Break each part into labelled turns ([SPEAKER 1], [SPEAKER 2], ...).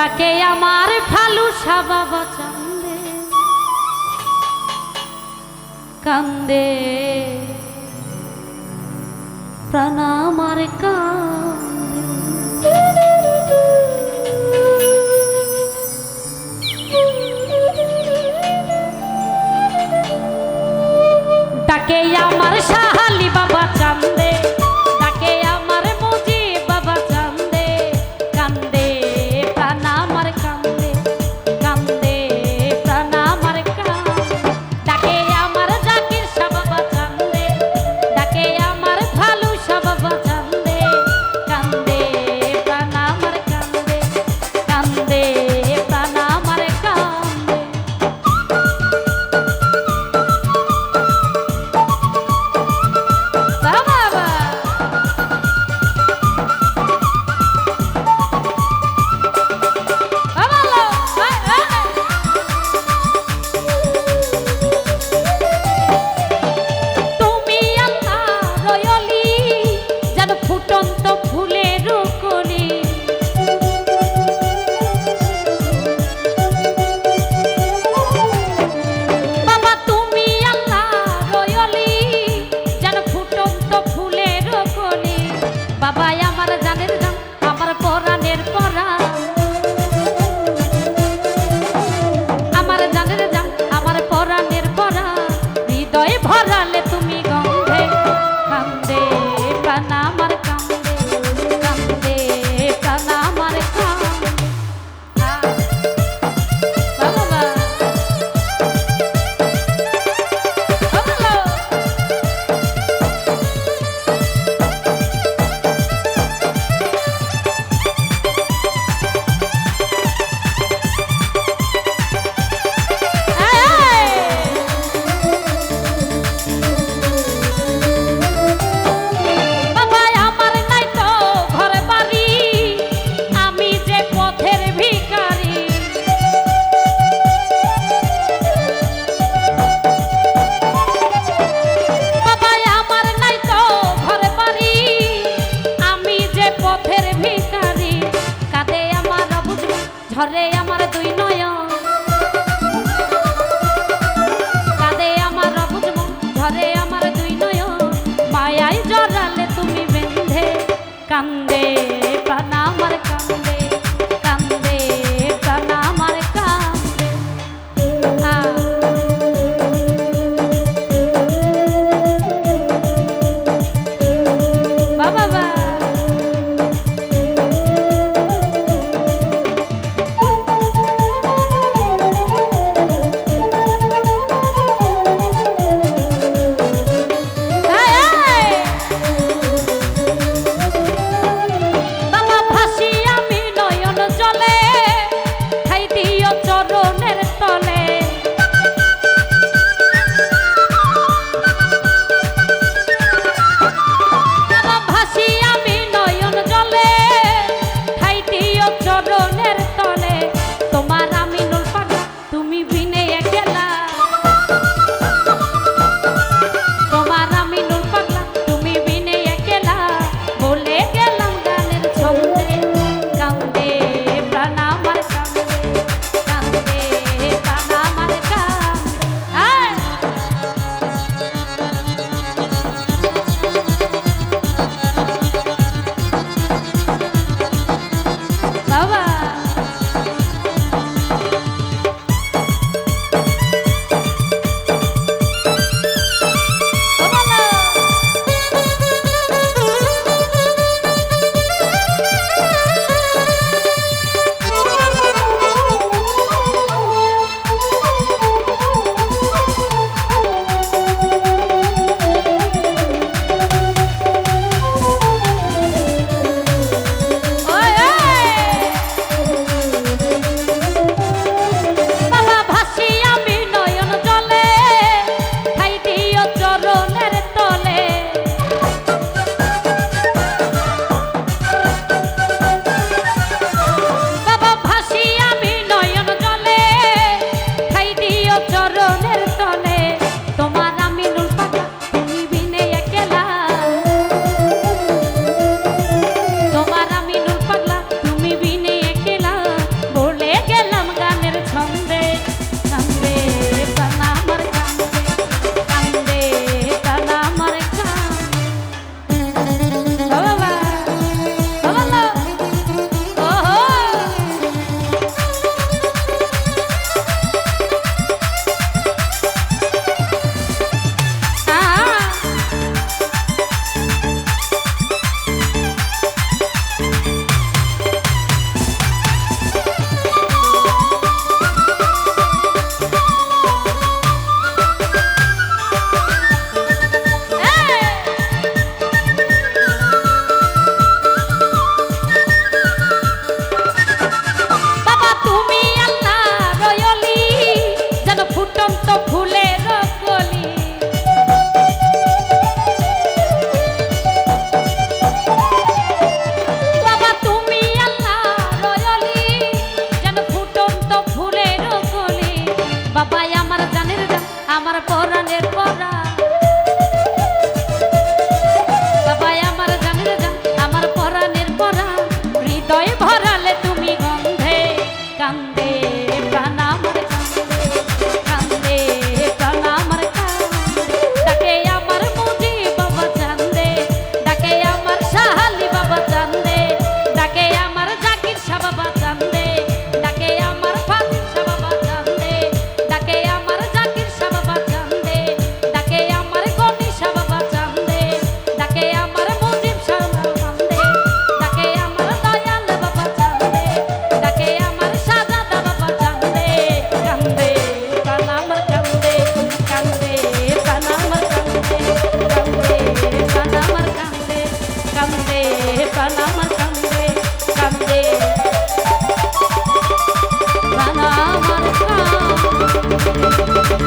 [SPEAKER 1] ডাকে আমার ফালু সাবা চান্দে কান্দে। প্রাণ আমার আমার সাহা ঝরে আমার দুই নয়ন। কাঁদে আমার অবুজ মন আমার দুই নয়ন। মায়ায় জড়ালে তুমি বেঁধে কান্দে পানা আমার কান্দে।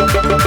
[SPEAKER 1] thank you